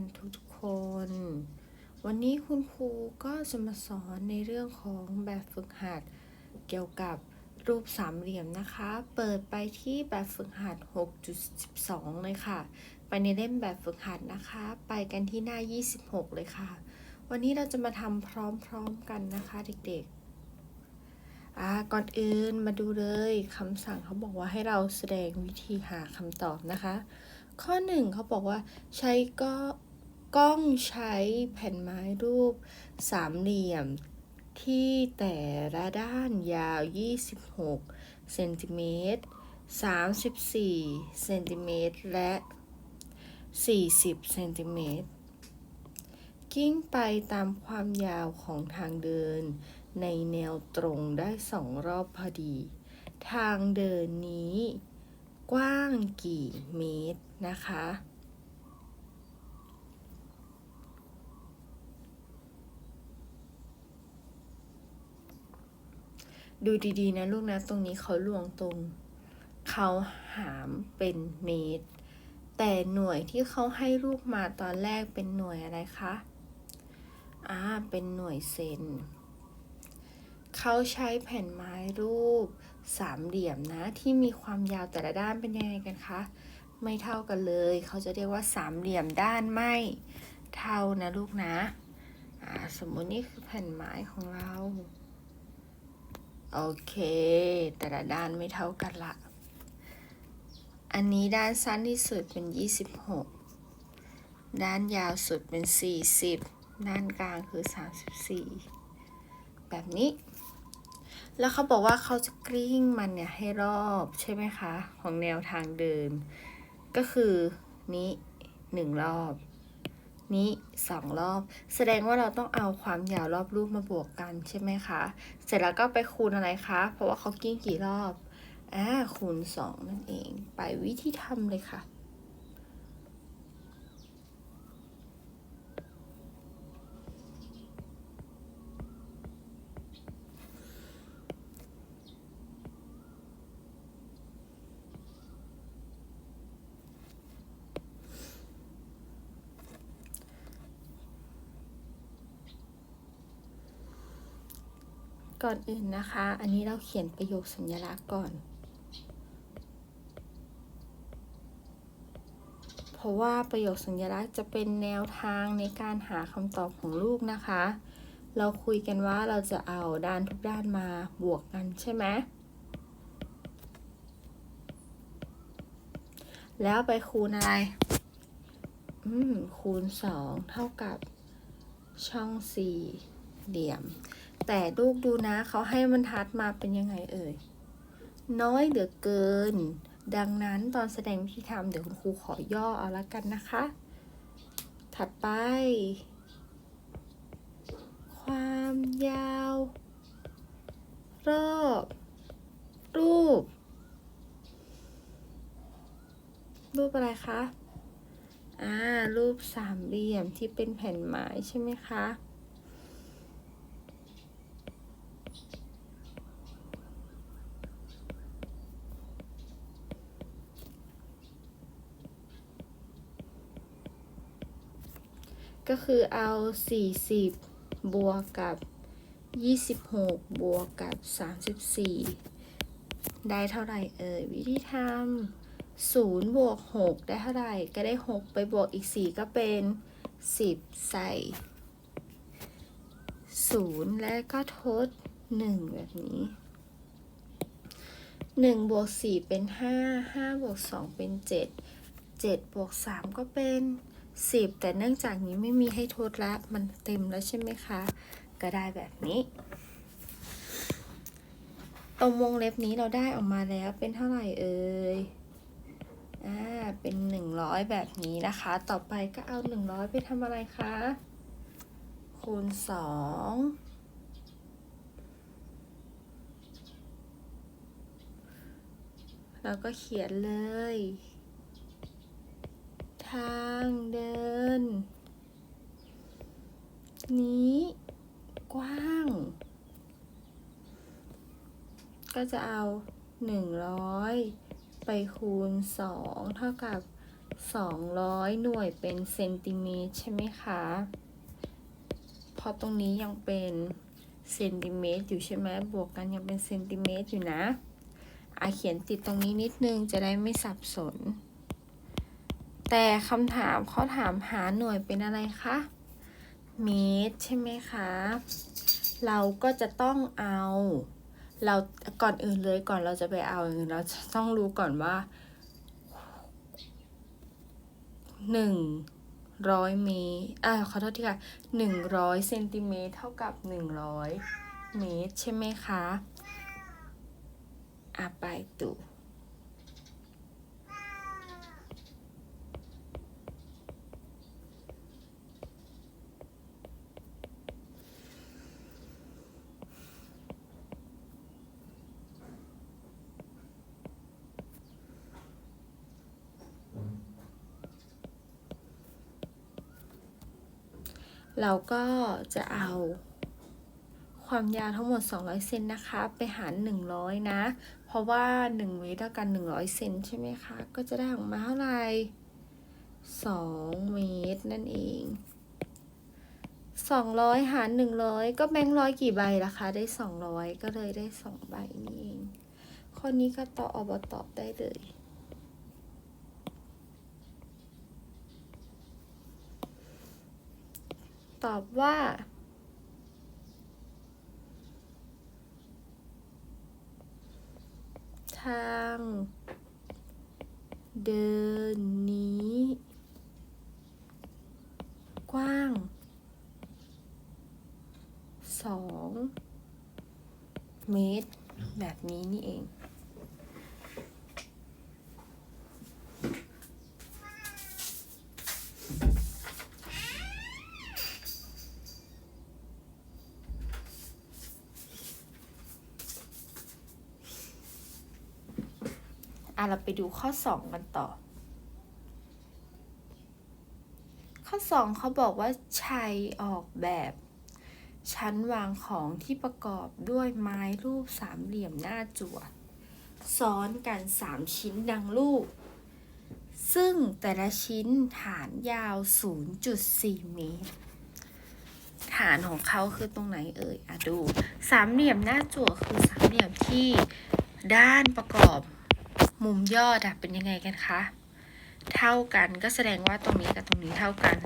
นทุกๆคน วันนี้คุณครูก็จะมาสอนในเรื่องของแบบฝึกหัด เกี่ยวกับรูปสามเหลี่ยมนะคะ เปิดไปที่แบบฝึกหัด 6.12 เลยค่ะ ไปในเล่มแบบฝึกหัดนะคะ ไปกันที่หน้า 26 เลยค่ะ วันนี้เราจะมาทำพร้อมๆกันนะคะเด็กๆอ่าก่อนอื่นมาดูเลยคำสั่งเขาบอกว่าให้เราแสดงวิธีหาคำตอบนะคะ ข้อหนึ่งเขาบอกว่าใช้ก็ กล้องใช้แผ่นไม้รูปสามเหลี่ยมที่แต่ละด้านยาว 26 เซนติเมตร 34 เซนติเมตร และ 40 เซนติเมตร กิ้งไปตามความยาวของทางเดิน ในแนวตรงได้สองรอบพอดี ทางเดินนี้ กว้างกี่เมตรนะคะ ดูดีๆนะลูกนะตรงนี้เขาลวงตรง เขาหามเป็นเมตร แต่หน่วยที่เขาให้ลูกมาตอนแรกเป็นหน่วยอะไรคะอ่าเป็นหน่วยเซนเขาใช้แผ่นไม้รูปสามเหลี่ยมนะที่มีความยาวแต่ละด้านเป็นยังไงกันคะไม่เท่ากันเลย เขาจะเรียกว่าสามเหลี่ยมด้านไม่เท่านะลูกนะอ่าสมมุตินี่คือแผ่นไม้ของเรา โอเค แต่ละด้านไม่เท่ากันละ อันนี้ด้านสั้นที่สุดเป็น 26 ด้านยาวสุดเป็น 40 ด้านกลางคือ 34 แบบนี้ แล้วเขาบอกว่าเขาจะกลิ้งมันเนี่ยให้รอบใช่ไหมคะ ของแนวทางเดิน ก็คือนี้หนึ่งรอบ นี้สองรอบ แสดงว่าเราต้องเอาความยาวรอบรูปมาบวกกันใช่ไหมคะ เสร็จแล้วก็ไปคูณอะไรคะ เพราะว่าเขากิ้งกี่รอบอ่าคูณสองนั่นเอง ไปวิธีทำเลยค่ะ ก่อนอื่นนะคะ อันนี้เราเขียนประโยคสัญลักษณ์ก่อน เพราะว่าประโยคสัญลักษณ์จะเป็นแนวทางในการหาคำตอบของลูกนะคะ เราคุยกันว่าเราจะเอาด้านทุกด้านมาบวกกันใช่ไหมแล้วไปคูณอะไร อืม คูณสองเท่ากับช่องสี่เหลี่ยม แต่ลูกดูนะเขาให้บรรทัดมาเป็นยังไงเอ่ย น้อยเหลือเกิน ดังนั้นตอนแสดงวิธีทำเดี๋ยวคุณครูขอย่อเอาละกันนะคะ ถัดไป ความยาว รอบ รูป รูปอะไรคะ อ่า รูปสามเหลี่ยมที่เป็นแผ่นไม้ใช่ไหมคะ ก็คือเอา 40 บวกกับ 26 บวกกับ 34 ได้เท่าไหร่เอ่ยวิธีทำ0บวก6ได้เท่าไหร่ก็ได้ 6 ไปบวกอีก 4 ก็เป็น 10 ใส่ 0 และก็ทด 1 แบบนี้1บวก4เป็น 5 5บวก2เป็น 7 7บวก3ก็เป็น สิบแต่เนื่องจากนี้ไม่มีให้ทดละมันเต็มแล้วใช่ไหมคะ ก็ได้แบบนี้ ตรงวงเล็บนี้เราได้ออกมาแล้วเป็นเท่าไหร่เอ่ยอ่าเป็นหนึ่งร้อยแบบนี้นะคะ ต่อไปก็เอาหนึ่งร้อยไปทำอะไรคะ คูณสองแล้วก็เขียนเลย ทางเดิน นี้ กว้าง ก็จะเอาหนึ่งร้อยไปคูณสองเท่ากับสองร้อยหน่วยเป็นเซนติเมตรใช่ไหมคะเพราะตรงนี้ยังเป็นเซนติเมตรอยู่ใช่ไหมบวกกันยังเป็นเซนติเมตรอยู่นะอาเขียนติดตรงนี้นิดนึงจะได้ไม่สับสน แต่คำถามเขาถามหาหน่วยเป็นอะไรคะเมตรใช่ไหมคะ เราก็จะต้องเอา เราก่อนอื่นเลยก่อนเราจะไปเอาเราจะต้องรู้ก่อนว่าหนึ่งร้อยเมตรอ่าขอโทษทีค่ะหนึ่งร้อยเซนติเมตรเท่ากับหนึ่งร้อยเมตรใช่ไหมคะอะไปตู่ เราก็จะเอาความยาวทั้งหมด 200 เซนนะคะ ไปหาร 100 นะ เพราะว่า 1 เมตรเท่ากัน 100 เซนใช่ไหมคะ ก็จะได้ออกมาเท่าไหร่2เมตรนั่นเอง200 หาร 100 ก็แบงค์ร้อยกี่ใบล่ะคะ ได้ 200 ก็เลยได้ 2 ใบนี่เอง ข้อนี้ก็ตอบอบตอบได้เลย ตอบว่า ทาง เดินนี้ กว้างสองเมตร แบบนี้นี่เอง เราไปดูข้อสองกันต่อ ข้อสองเขาบอกว่าชัยออกแบบ ชั้นวางของที่ประกอบด้วยไม้รูปสามเหลี่ยมหน้าจั่วซ้อนกันสามชิ้นดังรูป ซึ่งแต่ละชิ้นฐานยาว 0.4 เมตร ฐานของเขาคือตรงไหนเอ่ยอะดู สามเหลี่ยมหน้าจั่วคือสามเหลี่ยมที่ด้านประกอบ มุมยอดอะเป็นยังไงกันคะ เท่ากันก็แสดงว่าตรงนี้กับตรงนี้เท่ากัน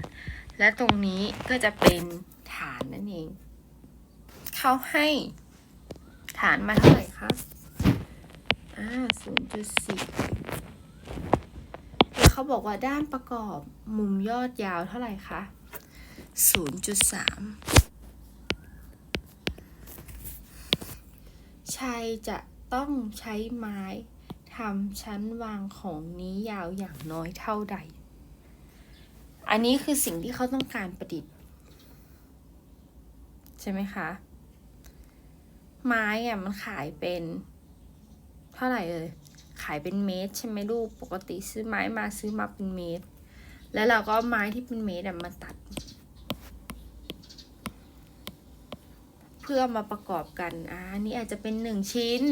และตรงนี้ก็จะเป็นฐานนั่นเอง เขาให้ฐานมาเท่าไหร่คะอ่าศูนย์จุดสี่แล้วเขาบอกว่าด้านประกอบมุมยอดยาวเท่าไหร่คะศูนย์จุดสามชัยจะต้องใช้ไม้ ทำชั้นวางของนี้ยาวอย่างน้อยเท่าใด อันนี้คือสิ่งที่เขาต้องการประดิษฐ์ ใช่ไหมคะ ไม้อะมันขายเป็น เท่าไหร่เอ่ยขายเป็นเมตร ใช่ไหมลูก ปกติซื้อไม้มาซื้อมาเป็นเมตร แล้วเราก็ไม้ที่เป็นเมตรอะมาตัด เพื่อมาประกอบกันอ่านนี้อาจจะเป็นหนึ่งชิ้น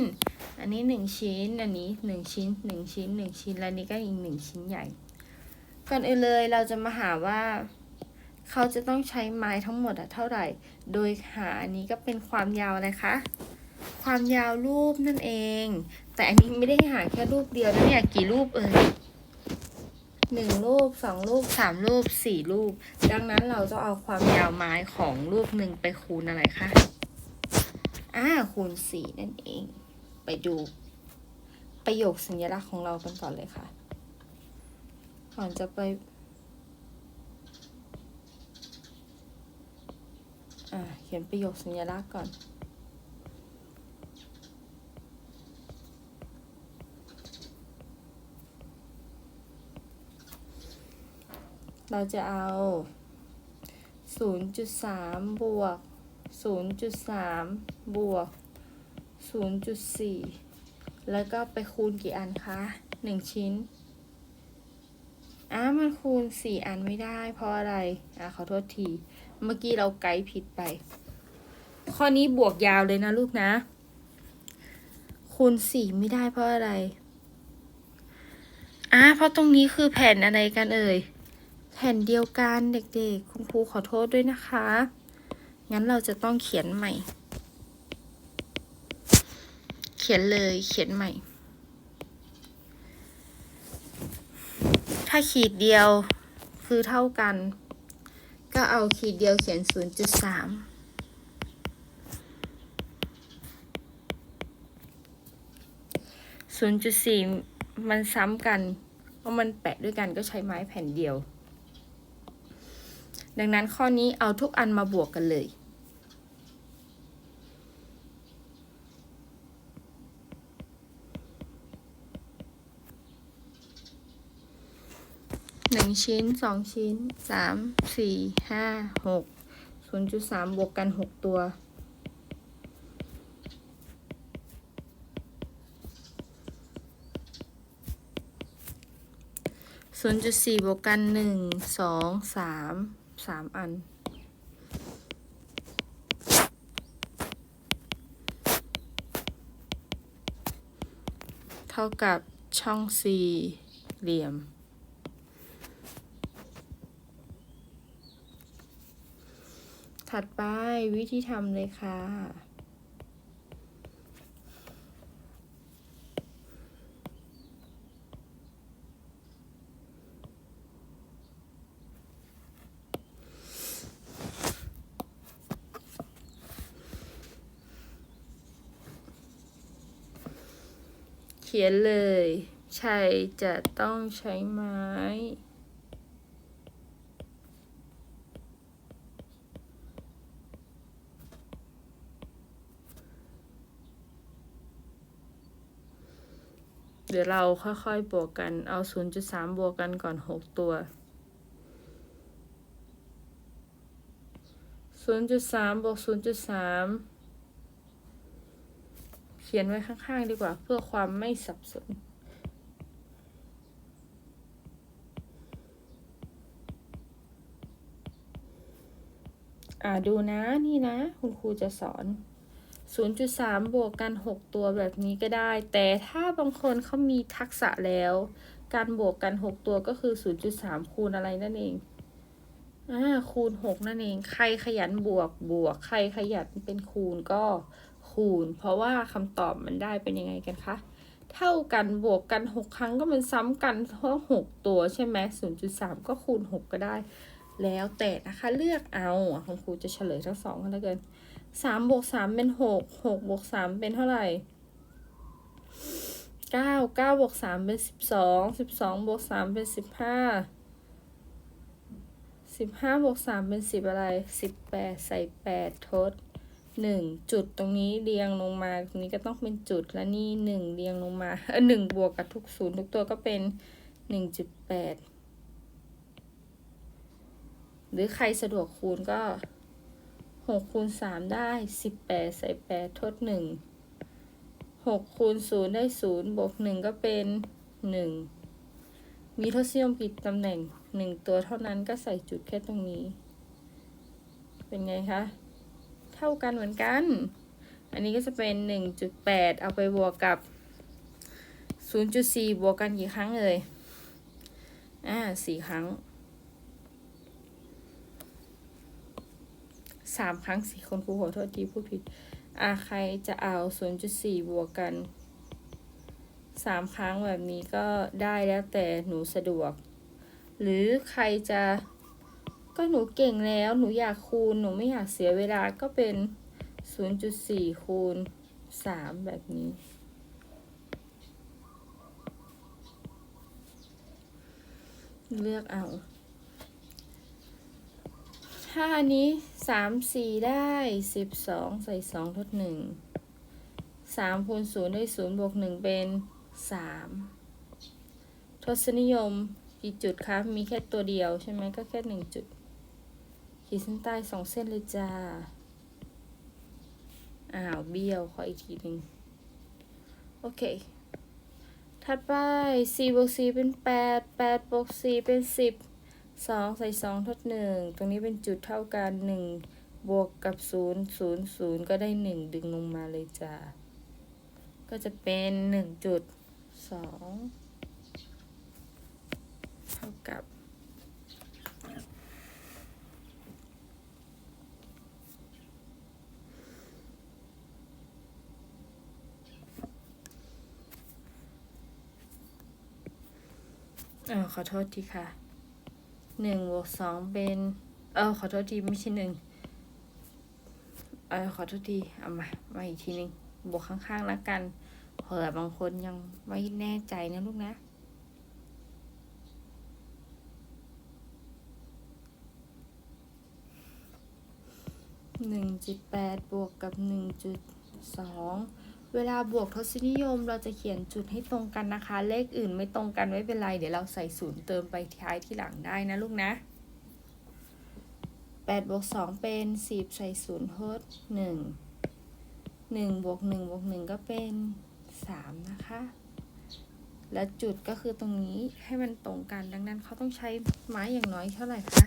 อันนี้หนึ่งชิ้น อันนี้หนึ่งชิ้นหนึ่งชิ้นหนึ่งชิ้น และนี่ก็อีกหนึ่งชิ้นใหญ่ ก่อนอื่นเลยเราจะมาหาว่า เขาจะต้องใช้ไม้ทั้งหมดอะเท่าไหร่ โดยหาอันนี้ก็เป็นความยาวอะไรคะ ความยาวรูปนั่นเอง แต่อันนี้ไม่ได้หาแค่รูปเดียวนะเนี่ยกี่รูปเอ่ยหนึ่งรูปสองรูปสามรูปสี่รูป ดังนั้นเราจะเอาความยาวไม้ของรูปหนึ่งไปคูณอะไรคะอ่าคูณสี่นั่นเอง ไปดูประโยคสัญลักษณ์ของเรากันก่อนเลยค่ะ ก่อนจะไปเขียนประโยคสัญลักษณ์ก่อน เราจะเอา 0.3 บวก 0.3 บวก 0.4 แล้วก็ไปคูณกี่อันคะหนึ่งชิ้นอะมันคูณสี่อันไม่ได้เพราะอะไร อะขอโทษที เมื่อกี้เราไกด์ผิดไป ข้อนี้บวกยาวเลยนะลูกนะ คูณสี่ไม่ได้เพราะอะไร อ่าเพราะตรงนี้คือแผ่นอะไรกันเอ่ย แผ่นเดียวกันเด็กๆ คุณครูขอโทษด้วยนะคะ งั้นเราจะต้องเขียนใหม่ เขียนเลยเขียนใหม่ ถ้าขีดเดียวคือเท่ากัน ก็เอาขีดเดียวเขียน 0.3 0.4 มันซ้ำกัน เพราะมันแปะด้วยกันก็ใช้ไม้แผ่นเดียว ดังนั้นข้อนี้เอาทุกอันมาบวกกันเลย ชิ้นสองชิ้นสามสี่ห้าหกศูนย์จุดสามบวกกันหกตัว ศูนย์จุดสี่บวกกันหนึ่งสองสามสามอันเท่ากับช่องสี่เหลี่ยม ถัดไปวิธีทำเลยค่ะ เขียนเลย ชัยจะต้องใช้ไม้ เดี๋ยวเราค่อยๆ บวกกัน เอา 0.3 บวกกันก่อน 6 ตัว 0.3 บวก 0.3 เขียนไว้ข้างๆ ดีกว่า เพื่อความไม่สับสน อ่าดูนะ นี่นะ คุณครูจะสอน 0.3 บวกกัน 6 ตัวแบบนี้ก็ได้ แต่ถ้าบางคนเขามีทักษะแล้ว การบวกกัน 6 ตัวก็คือ 0.3 คูณอะไรนั่นเองอ่าคูณ 6 นั่นเอง ใครขยันบวกบวก ใครขยันเป็นคูณก็คูณ เพราะว่าคำตอบมันได้เป็นยังไงกันคะ เท่ากันบวกกัน 6 ครั้งก็มันซ้ำกันเพราะ6ตัวใช่ไหม0.3 ก็คูณ 6 ก็ได้ แล้วแต่นะคะเลือกเอาขอะคุณครูจะเฉลยทั้งสองกันแล้วกัน สามบวกสามเป็นหกหกบวกสามเป็นเท่าไหร่เก้าเก้าบวกสามเป็นสิบสองสิบสองบวกสามเป็นสิบห้าสิบห้าบวกสามเป็นสิบอะไรสิบแปดใส่แปดทดหนึ่งจุดตรงนี้เรียงลงมาตรงนี้ก็ต้องเป็นจุดและนี่หนึ่งเรียงลงมาเออหนึ่งบวกกับทุกศูนย์ทุกตัวก็เป็นหนึ่งจุดแปดหรือใครสะดวกคูณก็ หกคูณสามได้สิบแปดใส่แปดทดหนึ่งหกคูณศูนย์ได้ศูนย์บวกหนึ่งก็เป็นหนึ่งมีทศนิยมกี่ตำแหน่งหนึ่งตัวเท่านั้นก็ใส่จุดแค่ตรงนี้ เป็นไงคะ เท่ากันเหมือนกัน อันนี้ก็จะเป็นหนึ่งจุดแปดเอาไปบวกกับศูนย์จุดสี่บวกกันกี่ครั้งเลย อ่าสี่ครั้ง สามครั้งสี่คนครูขอโทษทีพูดผิดอ่าใครจะเอา0.4บวกกันสามครั้งแบบนี้ก็ได้แล้วแต่หนูสะดวก หรือใครจะก็หนูเก่งแล้วหนูอยากคูณหนูไม่อยากเสียเวลาก็เป็น 0.4 คูณ 3 แบบนี้ เลือกเอา ถ้าอันนี้สามสี่ได้สิบสองใส่สองทดหนึ่งสามคูณศูนย์ได้ศูนย์บวกหนึ่งเป็นสามทศนิยมกี่จุดคะมีแค่ตัวเดียวใช่ไหมก็แค่หนึ่งจุด ขีดเส้นใต้สองเส้นเลยจ้า อ้าว เบี้ยว ขออีกทีหนึ่งโอเค ถัดไปสี่บวกสี่เป็นแปดแปดบวกสี่เป็นสิ บสองใส่สองทดหนึ่งตรงนี้เป็นจุดเท่ากันหนึ่งบวกกับศูนย์ศูนย์ศูนย์ก็ได้หนึ่งดึงลงมาเลยจ้าก็จะเป็นหนึ่งจุดสองท่ากับเออขอโทษทีค่ะ หนึ่งบวกสองเป็น เออขอโทษทีไม่ใช่หนึ่งเออขอโทษทีเอามามาอีกทีหนึ่งบวกข้างๆแล้วกันเผื่อบางคนยังไม่แน่ใจนะลูกนะหนึ่งจุดแปดบวกกับหนึ่งจุดสอง เวลาบวกทศนิยมเราจะเขียนจุดให้ตรงกันนะคะ เลขอื่นไม่ตรงกันไม่เป็นไร เดี๋ยวเราใส่ศูนย์เติมไปท้ายที่หลังได้นะลูกนะแปดบวกสองเป็นสิบใส่ศูนย์ทดหนึ่งหนึ่งบวกหนึ่งบวกหนึ่งก็เป็นสามนะคะ และจุดก็คือตรงนี้ให้มันตรงกันดังนั้นเขาต้องใช้ไม้อย่างน้อยเท่าไหร่คะ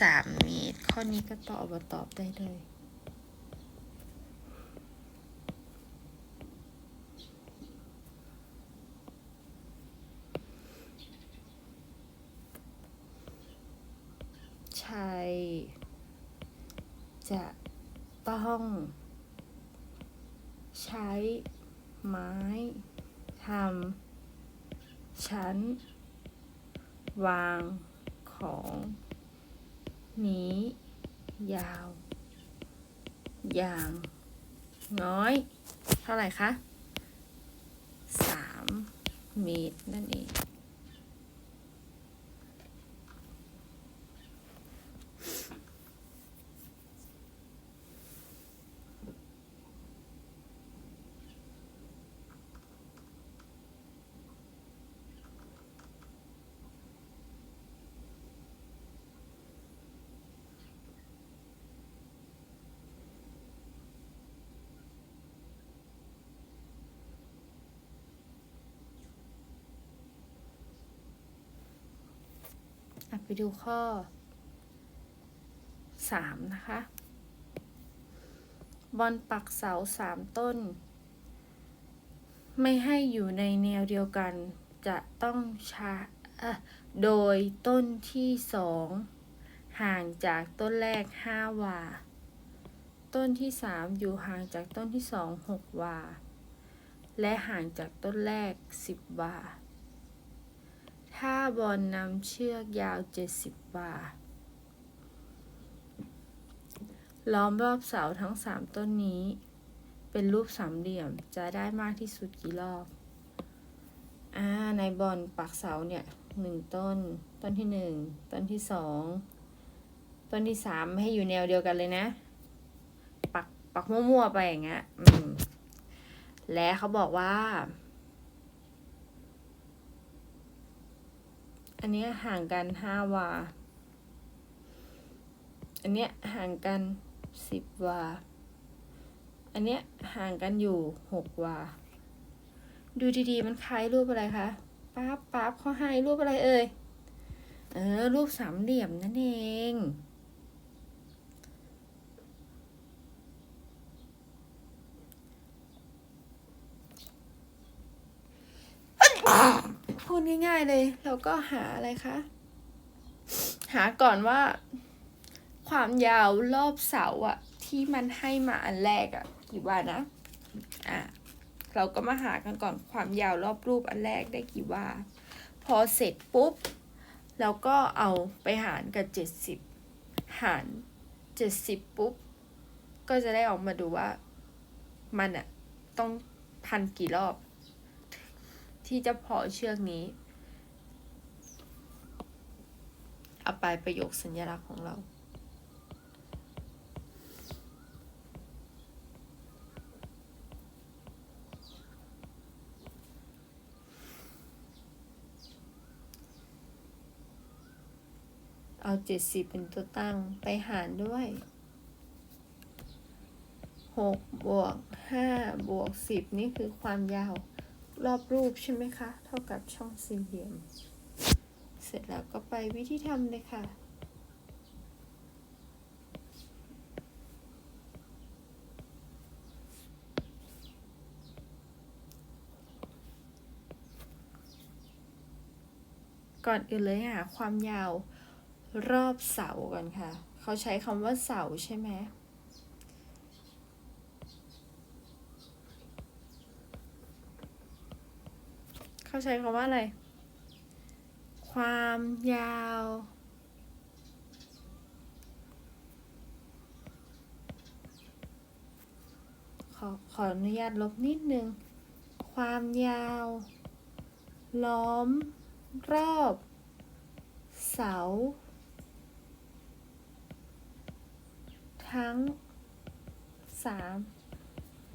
สามเมตร ข้อนี้ก็ตอบมาตอบได้เลย ใช้ จะต้องใช้ไม้ทำชั้น วางของนี้ยาว อย่างน้อย เท่าไหร่คะสามเมตรนั่นเอง ไปดูข้อสามนะคะ บอลปักเสาสามต้น ไม่ให้อยู่ในแนวเดียวกัน จะต้องชาโดยต้นที่สองห่างจากต้นแรกห้าวา ต้นที่สามอยู่ห่างจากต้นที่สองหกวา และห่างจากต้นแรกสิบวา ถ้าบอลนำเชือกยาว 70 วา ล้อมรอบเสาทั้ง 3 ต้นนี้ เป็นรูปสามเหลี่ยมจะได้มากที่สุดกี่รอบ อ่า ในบอลปักเสาเนี่ยหนึ่งต้น ต้นที่หนึ่ง ต้นที่สอง ต้นที่สามให้อยู่แนวเดียวกันเลยนะ ปัก ปักมั่วๆไปอย่างเงี้ย อืม และเขาบอกว่า อันเนี้ยห่างกันห้าวา อันเนี้ยห่างกันสิบวา อันเนี้ยห่างกันอยู่หกวา ดูดีๆ มันคล้ายรูปอะไรคะป๊าบป๊าบเขาให้รูปอะไรเอ่ย เออ รูปสามเหลี่ยมนั่นเอง พูดง่ายๆเลย เราก็หาอะไรคะ หาก่อนว่า ความยาวรอบเสาอะที่มันให้มาอันแรกอะกี่วานะ อะ เราก็มาหากันก่อนความยาวรอบรูปอันแรกได้กี่วาพอเสร็จปุ๊บเราก็เอาไปหารกับเจ็ดสิบหารเจ็ดสิบปุ๊บ ก็จะได้ออกมาดูว่ามันอะต้องพันกี่รอบ ที่จะพอเชือกนี้ เอาไปประโยคสัญลักษณ์ของเราเอาเจ็ดสิบเป็นตัวตั้งไปหารด้วยหกบวกห้าบวกสิบนี่คือความยาว รอบรูปใช่ไหมคะ เท่ากับช่องสี่เหลี่ยม เสร็จแล้วก็ไปวิธีทำเลยค่ะ ก่อนอื่นเลยหาความยาวรอบเสาก่อนค่ะ เขาใช้คำว่าเสาใช่ไหม เขาใช้คำว่าอะไร ความยาว ขอขออนุญาตลบนิดนึง ความยาว ล้อม รอบ เสา ทั้งสาม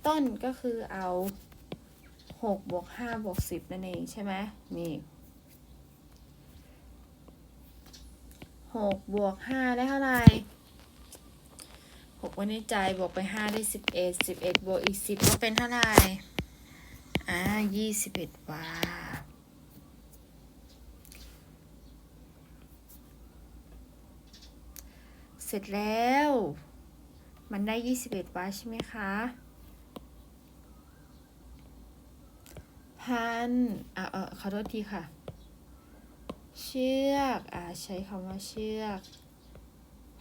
ต้นก็คือเอา หกบวกห้าบวกสิบนั่นเองใช่ไหมนี่หกบวกห้าได้เท่าไหร่หกไว้ในใจบวกไปห้าได้สิบเอ็ดสิบเอ็ดบวกอีกสิบก็เป็นเท่าไหร่อ่ายี่สิบเอ็ดวาเสร็จแล้ว มันได้21วาใช่ไหมคะ พันอะเออขอโทษทีค่ะ เชือกอ่าใช้คำว่าเชือก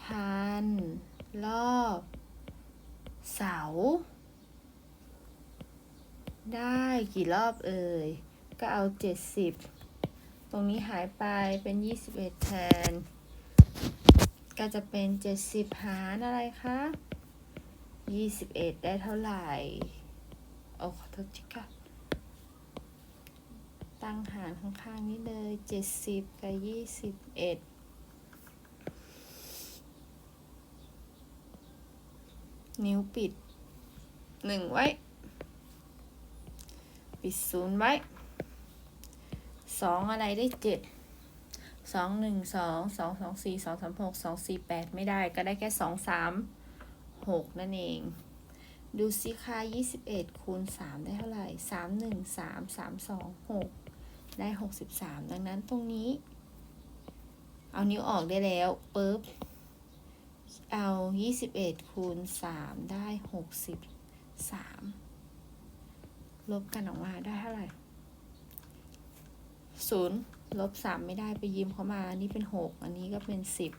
พัน รอบ เสา ได้กี่รอบเอ่ย ก็เอา70ตรงนี้หายไปเป็น21แทน ก็จะเป็น70หารอะไรคะ21ได้เท่าไหร่ โอ้ขอโทษทีค่ะ ตังหารข้างๆนี้เลย 70 กับ 21นิ้วปิด1ไว้ ปิดศูนย์ไว้2องอะไรได้7สองหนึ่งสองสองสองสี่สองสามหกสองสี่แปดไม่ได้ก็ได้แค่สองสามหกนั่นเอง ดูสิค่ะยี่สิบเอ็ดคูณสามได้เท่าไหร่สามหนึ่งสามสามสองหก ได้หกสิบสามดังนั้นตรงนี้ เอานิ้วออกได้แล้วปุ๊บ เอายี่สิบเอ็ดคูณสามได้หกสิบสามลบกันออกมาได้เท่าไหร่ศูนย์ลบสามไม่ได้ไปยืมเขามา อันนี้เป็นหกอันนี้ก็เป็นสิบ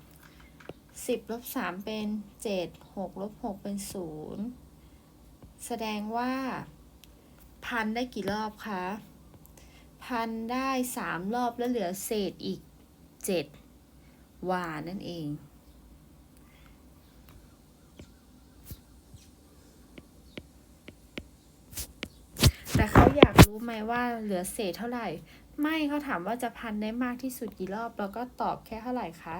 สิบลบสามเป็นเจ็ดหกลบหกเป็นศูนย์แสดงว่า พันได้กี่รอบคะ พันได้สามรอบแล้วเหลือเศษอีกเจ็ดวานั่นเอง แต่เขาอยากรู้ไหมว่าเหลือเศษเท่าไหร่ ไม่เขาถามว่าจะพันได้มากที่สุดกี่รอบแล้วก็ตอบแค่เท่าไหร่คะ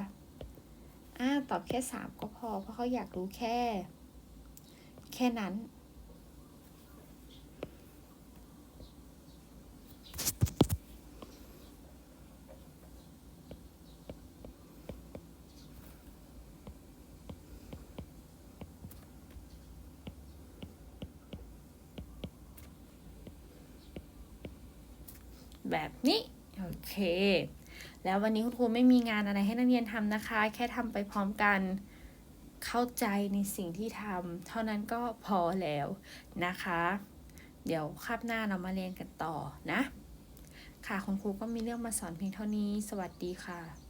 อ่าตอบแค่สามก็พอ เพราะเขาอยากรู้แค่ แค่นั้น แบบนี้ โอเค แล้ววันนี้คุณครูไม่มีงานอะไรให้นักเรียนทำนะคะ แค่ทำไปพร้อมกันเข้าใจในสิ่งที่ทำเท่านั้นก็พอแล้วนะคะ เดี๋ยวคาบหน้าเรามาเรียนกันต่อนะ ค่ะคุณครูก็มีเรื่องมาสอนเพียงเท่านี้ สวัสดีค่ะ